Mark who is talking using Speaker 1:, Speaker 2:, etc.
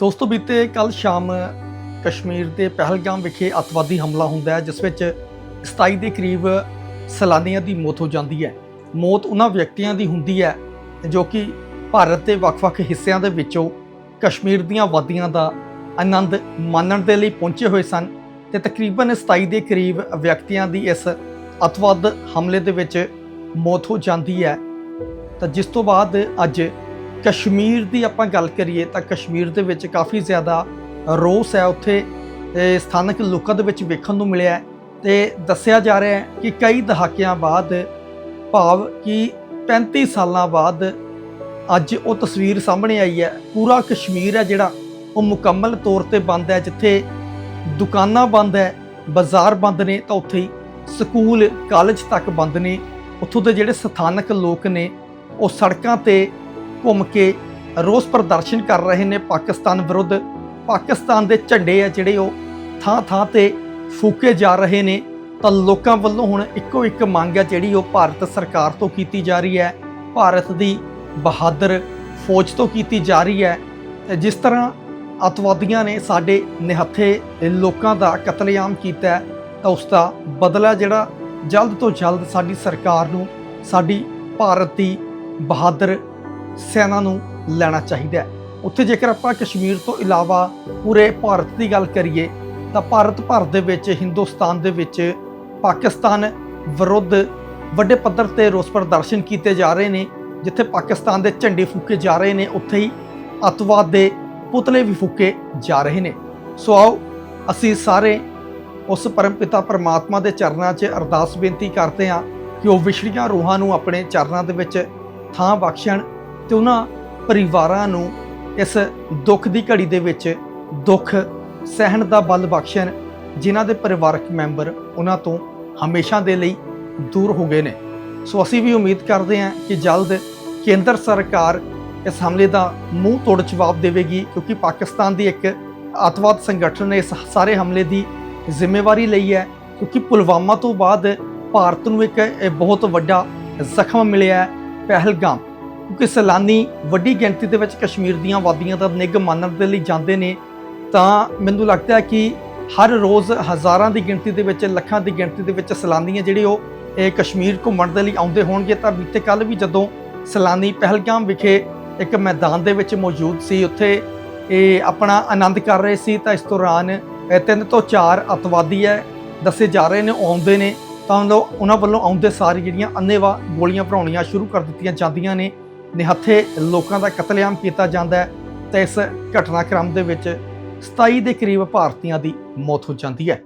Speaker 1: ਦੋਸਤੋ ਬੀਤੇ ਕੱਲ ਸ਼ਾਮ ਕਸ਼ਮੀਰ ਦੇ ਪਹਿਲਗਾਮ ਵਿਖੇ ਅਤਵਾਦੀ ਹਮਲਾ ਹੁੰਦਾ ਹੈ, ਜਿਸ ਵਿੱਚ 27 ਦੇ ਕਰੀਬ ਸੈਲਾਨੀਆਂ ਦੀ ਮੌਤ ਹੋ ਜਾਂਦੀ ਹੈ। ਮੌਤ ਉਹਨਾਂ ਵਿਅਕਤੀਆਂ ਦੀ ਹੁੰਦੀ ਹੈ, ਜੋ ਕਿ ਭਾਰਤ ਦੇ ਵੱਖ-ਵੱਖ ਹਿੱਸਿਆਂ ਦੇ ਵਿੱਚੋਂ ਕਸ਼ਮੀਰ ਦੀਆਂ ਵਾਦੀਆਂ ਦਾ ਆਨੰਦ ਮਾਣਨ ਦੇ ਲਈ ਪਹੁੰਚੇ ਹੋਏ ਸਨ ਤੇ ਤਕਰੀਬਨ 27 ਦੇ ਕਰੀਬ ਵਿਅਕਤੀਆਂ ਦੀ ਇਸ ਅਤਵਾਦ ਹਮਲੇ ਦੇ ਵਿੱਚ ਮੌਤ ਹੋ ਜਾਂਦੀ ਹੈ। ਤਾਂ ਜਿਸ ਤੋਂ ਬਾਅਦ ਅੱਜ ਕਸ਼ਮੀਰ ਦੀ ਆਪਾਂ ਗੱਲ ਕਰੀਏ ਤਾਂ ਕਸ਼ਮੀਰ ਦੇ ਵਿੱਚ ਕਾਫੀ ਜ਼ਿਆਦਾ ਰੋਸ ਹੈ ਉੱਥੇ ਸਥਾਨਕ ਲੋਕਾਂ ਦੇ ਵਿੱਚ ਵੇਖਣ ਨੂੰ ਮਿਲਿਆ ਹੈ ਤੇ ਦੱਸਿਆ ਜਾ ਰਿਹਾ ਹੈ ਕਿ ਕਈ ਦਹਾਕਿਆਂ ਬਾਅਦ ਭਾਵ ਕਿ 35 ਸਾਲਾਂ ਬਾਅਦ ਅੱਜ ਉਹ ਤਸਵੀਰ ਸਾਹਮਣੇ ਆਈ ਹੈ। ਪੂਰਾ ਕਸ਼ਮੀਰ ਹੈ ਜਿਹੜਾ ਉਹ ਮੁਕੰਮਲ ਤੌਰ ਤੇ ਬੰਦ ਹੈ। ਜਿੱਥੇ ਦੁਕਾਨਾਂ ਬੰਦ ਹੈ, ਬਾਜ਼ਾਰ ਬੰਦ ਨੇ ਤਾਂ ਉੱਥੇ ਹੀ ਸਕੂਲ, ਕਾਲਜ ਤੱਕ ਬੰਦ ਨੇ। ਉੱਥੋਂ ਦੇ ਜਿਹੜੇ ਸਥਾਨਕ ਲੋਕ ਨੇ, ਉਹ ਸੜਕਾਂ ਤੇ ਘੁੰਮ ਕੇ ਰੋਸ ਪ੍ਰਦਰਸ਼ਨ ਕਰ ਰਹੇ ਨੇ ਪਾਕਿਸਤਾਨ ਵਿਰੁੱਧ। ਪਾਕਿਸਤਾਨ ਦੇ ਝੰਡੇ ਆ ਜਿਹੜੇ ਉਹ ਥਾਂ ਥਾਂ ਤੇ ਫੂਕੇ ਜਾ ਰਹੇ ਨੇ। ਤਾਂ ਲੋਕਾਂ ਵੱਲੋਂ ਹੁਣ ਇੱਕੋ ਇੱਕ ਮੰਗ ਹੈ ਜਿਹੜੀ ਉਹ ਭਾਰਤ ਸਰਕਾਰ ਤੋਂ ਕੀਤੀ ਜਾ ਰਹੀ ਹੈ। ਭਾਰਤ ਦੀ ਬਹਾਦਰ ਫੌਜ ਤੋਂ ਕੀਤੀ ਜਾ ਰਹੀ ਹੈ। ਤੇ ਜਿਸ ਤਰ੍ਹਾਂ ਅਤਵਾਦੀਆਂ ਨੇ ਸਾਡੇ ਨਿਹੱਥੇ ਲੋਕਾਂ ਦਾ ਕਤਲੇਆਮ ਕੀਤਾ, ਤਾਂ ਉਸ ਦਾ ਬਦਲਾ ਜਿਹੜਾ ਜਲਦ ਤੋਂ ਜਲਦ ਸਾਡੀ ਸਰਕਾਰ ਨੂੰ, ਸਾਡੀ ਭਾਰਤ ਦੀ ਬਹਾਦਰ ਸੈਨਾ ਨੂੰ ਲੈਣਾ ਚਾਹੀਦਾ ਹੈ। ਉੱਥੇ ਜੇਕਰ ਆਪਾਂ ਕਸ਼ਮੀਰ ਤੋਂ ਇਲਾਵਾ ਪੂਰੇ ਭਾਰਤ ਦੀ ਗੱਲ ਕਰੀਏ, ਤਾਂ ਭਾਰਤ ਭਰ ਦੇ ਵਿੱਚ, ਹਿੰਦੁਸਤਾਨ ਦੇ ਵਿੱਚ ਪਾਕਿਸਤਾਨ ਵਿਰੁੱਧ ਵੱਡੇ ਪੱਧਰ ਤੇ ਰੋਸ ਪ੍ਰਦਰਸ਼ਨ ਕੀਤੇ ਜਾ ਰਹੇ ਨੇ, ਜਿੱਥੇ ਪਾਕਿਸਤਾਨ ਦੇ ਝੰਡੇ ਫੂਕੇ ਜਾ ਰਹੇ ਨੇ, ਉੱਥੇ ਹੀ ਅਤਵਾਦ ਦੇ ਪੁਤਲੇ ਵੀ ਫੂਕੇ ਜਾ ਰਹੇ ਨੇ। ਸੋ ਆਓ, ਅਸੀਂ ਸਾਰੇ ਉਸ ਪਰਮਪਿਤਾ ਪਰਮਾਤਮਾ ਦੇ ਚਰਨਾਂ 'ਚ ਅਰਦਾਸ ਬੇਨਤੀ ਕਰਦੇ ਹਾਂ ਕਿ ਉਹ ਵਿਛੜੀਆਂ ਰੂਹਾਂ ਨੂੰ ਆਪਣੇ ਚਰਨਾਂ ਦੇ ਵਿੱਚ ਥਾਂ ਬਖਸ਼ਣ ਤੇ ਉਹਨਾਂ ਪਰਿਵਾਰਾਂ ਨੂੰ ਇਸ ਦੁੱਖ ਦੀ ਘੜੀ ਦੇ ਵਿੱਚ ਦੁੱਖ, ਸਹਿਣ ਦਾ ਬਲ ਬਖਸ਼ਣ ਜਿਨ੍ਹਾਂ ਦੇ ਪਰਿਵਾਰਕ ਮੈਂਬਰ ਉਹਨਾਂ ਤੋਂ ਹਮੇਸ਼ਾ ਦੇ ਲਈ ਦੂਰ ਹੋ ਗਏ ਨੇ। ਸੋ ਅਸੀਂ ਵੀ ਉਮੀਦ ਕਰਦੇ ਹਾਂ ਕਿ ਜਲਦ ਕੇਂਦਰ ਸਰਕਾਰ ਇਸ ਹਮਲੇ ਦਾ ਮੂੰਹ ਤੋੜ ਜਵਾਬ ਦੇਵੇਗੀ, ਕਿਉਂਕਿ ਪਾਕਿਸਤਾਨ ਦੀ ਇੱਕ ਅੱਤਵਾਦ ਸੰਗਠਨ ਨੇ ਇਸ ਸਾਰੇ ਹਮਲੇ ਦੀ ਜ਼ਿੰਮੇਵਾਰੀ ਲਈ ਹੈ, ਕਿਉਂਕਿ ਪੁਲਵਾਮਾ ਤੋਂ ਬਾਅਦ ਭਾਰਤ ਨੂੰ ਇੱਕ ਇਹ ਬਹੁਤ ਵੱਡਾ ਜ਼ਖਮ ਮਿਲਿਆ ਹੈ, ਪਹਿਲਗਾਮ। ਕਿਉਂਕਿ ਸੈਲਾਨੀ ਵੱਡੀ ਗਿਣਤੀ ਦੇ ਵਿੱਚ ਕਸ਼ਮੀਰ ਦੀਆਂ ਵਾਦੀਆਂ ਦਾ ਨਿੱਘ ਮਾਨਣ ਦੇ ਲਈ ਜਾਂਦੇ ਨੇ, ਤਾਂ ਮੈਨੂੰ ਲੱਗਦਾ ਹੈ ਕਿ ਹਰ ਰੋਜ਼ ਹਜ਼ਾਰਾਂ ਦੀ ਗਿਣਤੀ ਦੇ ਵਿੱਚ, ਲੱਖਾਂ ਦੀ ਗਿਣਤੀ ਦੇ ਵਿੱਚ ਸੈਲਾਨੀ ਜਿਹੜੇ ਉਹ ਇਹ ਕਸ਼ਮੀਰ ਘੁੰਮਣ ਦੇ ਲਈ ਆਉਂਦੇ ਹੋਣਗੇ। ਤਾਂ ਬੀਤੇ ਕੱਲ ਵੀ ਜਦੋਂ ਸੈਲਾਨੀ ਪਹਿਲਗਾਮ ਵਿਖੇ ਇੱਕ ਮੈਦਾਨ ਦੇ ਵਿੱਚ ਮੌਜੂਦ ਸੀ, ਉੱਥੇ ਇਹ ਆਪਣਾ ਆਨੰਦ ਕਰ ਰਹੇ ਸੀ, ਤਾਂ ਇਸ ਦੌਰਾਨ ਤਿੰਨ ਤੋਂ ਚਾਰ ਅਤਵਾਦੀ ਹੈ, ਦੱਸੇ ਜਾ ਰਹੇ ਨੇ, ਉਹ ਆਉਂਦੇ ਨੇ। ਤਾਂ ਉਹਨਾਂ ਵੱਲੋਂ ਆਉਂਦੇ ਸਾਰੀ ਜਿਹੜੀਆਂ ਅੰਨੇਵਾ ਗੋਲੀਆਂ ਭਰਾਉਣੀਆਂ ਸ਼ੁਰੂ ਕਰ ਦਿੱਤੀਆਂ ਜਾਂਦੀਆਂ ਨੇ। ਨਿਹੱਥੇ ਲੋਕਾਂ ਦਾ ਕਤਲੇਆਮ ਕੀਤਾ ਜਾਂਦਾ ਹੈ ਤੇ ਇਸ ਘਟਨਾਕ੍ਰਮ ਦੇ ਵਿੱਚ 27 ਦੇ ਕਰੀਬ ਭਾਰਤੀਆਂ ਦੀ ਮੌਤ ਹੋ ਜਾਂਦੀ ਹੈ।